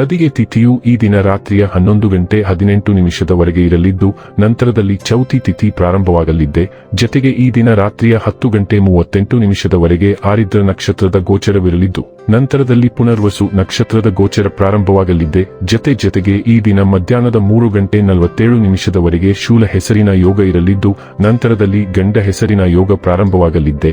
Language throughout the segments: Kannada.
ತದಿಗೆ ತಿಥಿಯು ಈ ದಿನ ರಾತ್ರಿಯ ಹನ್ನೊಂದು ಗಂಟೆ ಹದಿನೆಂಟು ನಿಮಿಷದವರೆಗೆ ಇರಲಿದ್ದು, ನಂತರದಲ್ಲಿ ಚೌತಿ ತಿಥಿ ಪ್ರಾರಂಭವಾಗಲಿದ್ದೆ. ಜತೆಗೆ ಈ ದಿನ ರಾತ್ರಿಯ ಹತ್ತು ಗಂಟೆ ಮೂವತ್ತೆಂಟು ನಿಮಿಷದವರೆಗೆ ಆರಿದ್ರ ನಕ್ಷತ್ರದ ಗೋಚರವಿರಲಿದ್ದು, ನಂತರದಲ್ಲಿ ಪುನರ್ವಸು ನಕ್ಷತ್ರದ ಗೋಚರ ಪ್ರಾರಂಭವಾಗಲಿದ್ದೆ. ಜತೆ ಜತೆಗೆ ಈ ದಿನ ಮಧ್ಯಾಹ್ನದ ಮೂರು ಗಂಟೆ ನಲವತ್ತೇಳು ನಿಮಿಷದವರೆಗೆ ಶೂಲ ಹೆಸರಿನ ಯೋಗ ಇರಲಿದ್ದು, ನಂತರದಲ್ಲಿ ಗಂಡ ಹೆಸರಿನ ಯೋಗ ಪ್ರಾರಂಭವಾಗಲಿದ್ದೆ.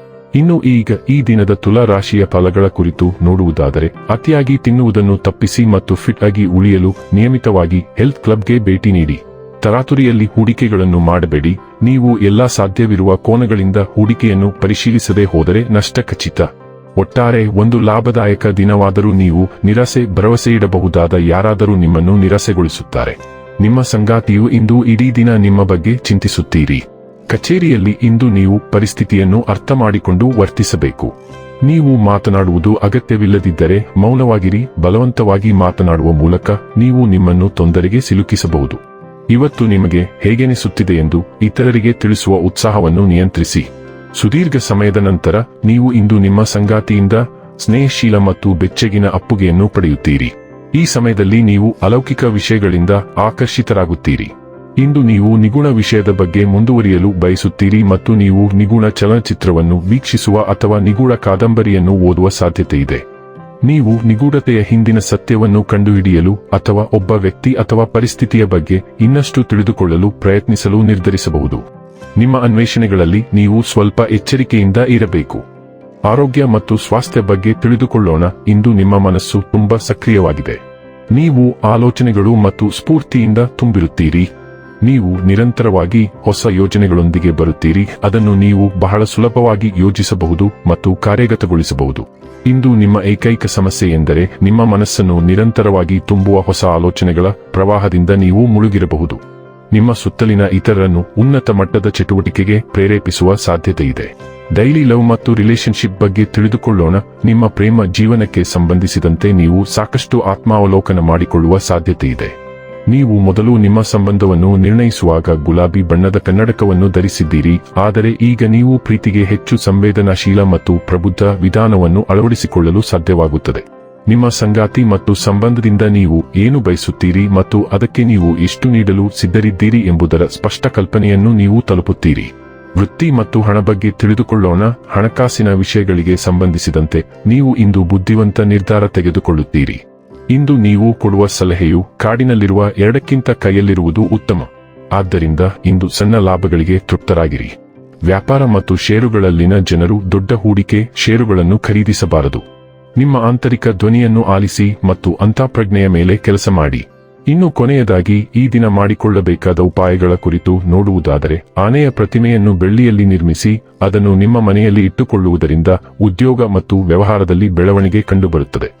ಇನ್ನು ಈಗ ಈ ದಿನದ ತುಲಾ ರಾಶಿಯ ಫಲಗಳ ಕುರಿತು ನೋಡುವುದಾದರೆ, ಅತಿಯಾಗಿ ತಿನ್ನುವುದನ್ನು ತಪ್ಪಿಸಿ ಮತ್ತು ಫಿಟ್ ಆಗಿ ಉಳಿಯಲು ನಿಯಮಿತವಾಗಿ ಹೆಲ್ತ್ ಕ್ಲಬ್ಗೆ ಭೇಟಿ ನೀಡಿ. ತರಾತುರಿಯಲ್ಲಿ ಹೂಡಿಕೆಗಳನ್ನು ಮಾಡಬೇಡಿ. ನೀವು ಎಲ್ಲಾ ಸಾಧ್ಯವಿರುವ ಕೋನಗಳಿಂದ ಹೂಡಿಕೆಯನ್ನು ಪರಿಶೀಲಿಸದೆ ಹೋದರೆ ನಷ್ಟ ಖಚಿತ. ಒಟ್ಟಾರೆ ಒಂದು ಲಾಭದಾಯಕ ದಿನವಾದರೂ ನೀವು ನಿರಾಸೆ, ಭರವಸೆ ಇಡಬಹುದಾದ ಯಾರಾದರೂ ನಿಮ್ಮನ್ನು ನಿರಾಸೆಗೊಳಿಸುತ್ತಾರೆ. ನಿಮ್ಮ ಸಂಗಾತಿಯು ಇಂದು ಇಡೀ ದಿನ ನಿಮ್ಮ ಬಗ್ಗೆ ಚಿಂತಿಸುತ್ತೀರಿ. ಕಚೇರಿಯಲ್ಲಿ ಇಂದು ನೀವು ಪರಿಸ್ಥಿತಿಯನ್ನು ಅರ್ಥ ಮಾಡಿಕೊಂಡು ವರ್ತಿಸಬೇಕು. ನೀವು ಮಾತನಾಡುವುದು ಅಗತ್ಯವಿಲ್ಲದಿದ್ದರೆ ಮೌನವಾಗಿರಿ, ಬಲವಂತವಾಗಿ ಮಾತನಾಡುವ ಮೂಲಕ ನೀವು ನಿಮ್ಮನ್ನು ತೊಂದರೆಗೆ ಸಿಲುಕಿಸಬಹುದು. ಇವತ್ತು ನಿಮಗೆ ಹೇಗೆನಿಸುತ್ತಿದೆ ಎಂದು ಇತರರಿಗೆ ತಿಳಿಸುವ ಉತ್ಸಾಹವನ್ನು ನಿಯಂತ್ರಿಸಿ. ಸುದೀರ್ಘ ಸಮಯದ ನಂತರ ನೀವು ಇಂದು ನಿಮ್ಮ ಸಂಗಾತಿಯಿಂದ ಸ್ನೇಹಶೀಲ ಮತ್ತು ಬೆಚ್ಚಗಿನ ಅಪ್ಪುಗೆಯನ್ನು ಪಡೆಯುತ್ತೀರಿ. ಈ ಸಮಯದಲ್ಲಿ ನೀವು ಅಲೌಕಿಕ ವಿಷಯಗಳಿಂದ ಆಕರ್ಷಿತರಾಗುತ್ತೀರಿ. ಇಂದು ನೀವು ನಿಗುಣ ವಿಷಯದ ಬಗ್ಗೆ ಮುಂದುವರಿಯಲು ಬಯಸುತ್ತೀರಿ ಮತ್ತು ನೀವು ನಿಗುಣ ಚಲನಚಿತ್ರವನ್ನು ವೀಕ್ಷಿಸುವ ಅಥವಾ ನಿಗೂಢ ಕಾದಂಬರಿಯನ್ನು ಓದುವ ಸಾಧ್ಯತೆ ಇದೆ. ನೀವು ನಿಗೂಢತೆಯ ಹಿಂದಿನ ಸತ್ಯವನ್ನು ಕಂಡುಹಿಡಿಯಲು ಅಥವಾ ಒಬ್ಬ ವ್ಯಕ್ತಿ ಅಥವಾ ಪರಿಸ್ಥಿತಿಯ ಬಗ್ಗೆ ಇನ್ನಷ್ಟು ತಿಳಿದುಕೊಳ್ಳಲು ಪ್ರಯತ್ನಿಸಲು ನಿರ್ಧರಿಸಬಹುದು. ನಿಮ್ಮ ಅನ್ವೇಷಣೆಗಳಲ್ಲಿ ನೀವು ಸ್ವಲ್ಪ ಎಚ್ಚರಿಕೆಯಿಂದ ಇರಬೇಕು. ಆರೋಗ್ಯ ಮತ್ತು ಸ್ವಾಸ್ಥ್ಯ ಬಗ್ಗೆ ತಿಳಿದುಕೊಳ್ಳೋಣ, ಇಂದು ನಿಮ್ಮ ಮನಸ್ಸು ತುಂಬಾ ಸಕ್ರಿಯವಾಗಿದೆ. ನೀವು ಆಲೋಚನೆಗಳು ಮತ್ತು ಸ್ಫೂರ್ತಿಯಿಂದ ತುಂಬಿರುತ್ತೀರಿ. ನೀವು ನಿರಂತರವಾಗಿ ಹೊಸ ಯೋಜನೆಗಳೊಂದಿಗೆ ಬರುತ್ತೀರಿ. ಅದನ್ನು ನೀವು ಬಹಳ ಸುಲಭವಾಗಿ ಯೋಜಿಸಬಹುದು ಮತ್ತು ಕಾರ್ಯಗತಗೊಳಿಸಬಹುದು. ಇಂದು ನಿಮ್ಮ ಏಕೈಕ ಸಮಸ್ಯೆ ಎಂದರೆ ನಿಮ್ಮ ಮನಸ್ಸನ್ನು ನಿರಂತರವಾಗಿ ತುಂಬುವ ಹೊಸ ಆಲೋಚನೆಗಳ ಪ್ರವಾಹದಿಂದ ನೀವು ಮುಳುಗಿರಬಹುದು. ನಿಮ್ಮ ಸುತ್ತಲಿನ ಇತರರನ್ನು ಉನ್ನತ ಮಟ್ಟದ ಚಟುವಟಿಕೆಗೆ ಪ್ರೇರೇಪಿಸುವ ಸಾಧ್ಯತೆ ಇದೆ. ಡೈಲಿ ಲವ್ ಮತ್ತು ರಿಲೇಶನ್ಶಿಪ್ ಬಗ್ಗೆ ತಿಳಿದುಕೊಳ್ಳೋಣ. ನಿಮ್ಮ ಪ್ರೇಮ ಜೀವನಕ್ಕೆ ಸಂಬಂಧಿಸಿದಂತೆ ನೀವು ಸಾಕಷ್ಟು ಆತ್ಮಾವಲೋಕನ ಮಾಡಿಕೊಳ್ಳುವ ಸಾಧ್ಯತೆ ಇದೆ. ನೀವು ಮೊದಲು ನಿಮ್ಮ ಸಂಬಂಧವನ್ನು ನಿರ್ಣಯಿಸುವಾಗ ಗುಲಾಬಿ ಬಣ್ಣದ ಕನ್ನಡಕವನ್ನು ಧರಿಸಿದ್ದೀರಿ, ಆದರೆ ಈಗ ನೀವು ಪ್ರೀತಿಗೆ ಹೆಚ್ಚು ಸಂವೇದನಾಶೀಲ ಮತ್ತು ಪ್ರಬುದ್ಧ ವಿಧಾನವನ್ನು ಅಳವಡಿಸಿಕೊಳ್ಳಲು ಸಾಧ್ಯವಾಗುತ್ತದೆ. ನಿಮ್ಮ ಸಂಗಾತಿ ಮತ್ತು ಸಂಬಂಧದಿಂದ ನೀವು ಏನು ಬಯಸುತ್ತೀರಿ ಮತ್ತು ಅದಕ್ಕೆ ನೀವು ಎಷ್ಟು ನೀಡಲು ಸಿದ್ಧರಿದ್ದೀರಿ ಎಂಬುದರ ಸ್ಪಷ್ಟ ಕಲ್ಪನೆಯನ್ನು ನೀವು ತಲುಪುತ್ತೀರಿ. ವೃತ್ತಿ ಮತ್ತು ಹಣ ಬಗ್ಗೆ ತಿಳಿದುಕೊಳ್ಳೋಣ, ಹಣಕಾಸಿನ ವಿಷಯಗಳಿಗೆ ಸಂಬಂಧಿಸಿದಂತೆ ನೀವು ಇಂದು ಬುದ್ಧಿವಂತ ನಿರ್ಧಾರ ತೆಗೆದುಕೊಳ್ಳುತ್ತೀರಿ. ಇಂದು ನೀವು ಕೊಡುವ ಸಲಹೆಯು ಕಾಡಿನಲ್ಲಿರುವ ಎರಡಕ್ಕಿಂತ ಕೈಯಲ್ಲಿರುವುದು ಉತ್ತಮ. ಆದ್ದರಿಂದ ಇಂದು ಸಣ್ಣ ಲಾಭಗಳಿಗೆ ತೃಪ್ತರಾಗಿರಿ. ವ್ಯಾಪಾರ ಮತ್ತು ಷೇರುಗಳಲ್ಲಿನ ಜನರು ದೊಡ್ಡ ಹೂಡಿಕೆ ಷೇರುಗಳನ್ನು ಖರೀದಿಸಬಾರದು. ನಿಮ್ಮ ಆಂತರಿಕ ಧ್ವನಿಯನ್ನು ಆಲಿಸಿ ಮತ್ತು ಅಂತಃಪ್ರಜ್ಞೆಯ ಮೇಲೆ ಕೆಲಸ ಮಾಡಿ. ಇನ್ನು ಕೊನೆಯದಾಗಿ ಈ ದಿನ ಮಾಡಿಕೊಳ್ಳಬೇಕಾದ ಉಪಾಯಗಳ ಕುರಿತು ನೋಡುವುದಾದರೆ, ಆನೆಯ ಪ್ರತಿಮೆಯನ್ನು ಬೆಳ್ಳಿಯಲ್ಲಿ ನಿರ್ಮಿಸಿ ಅದನ್ನು ನಿಮ್ಮ ಮನೆಯಲ್ಲಿ ಇಟ್ಟುಕೊಳ್ಳುವುದರಿಂದ ಉದ್ಯೋಗ ಮತ್ತು ವ್ಯವಹಾರದಲ್ಲಿ ಬೆಳವಣಿಗೆ ಕಂಡುಬರುತ್ತದೆ.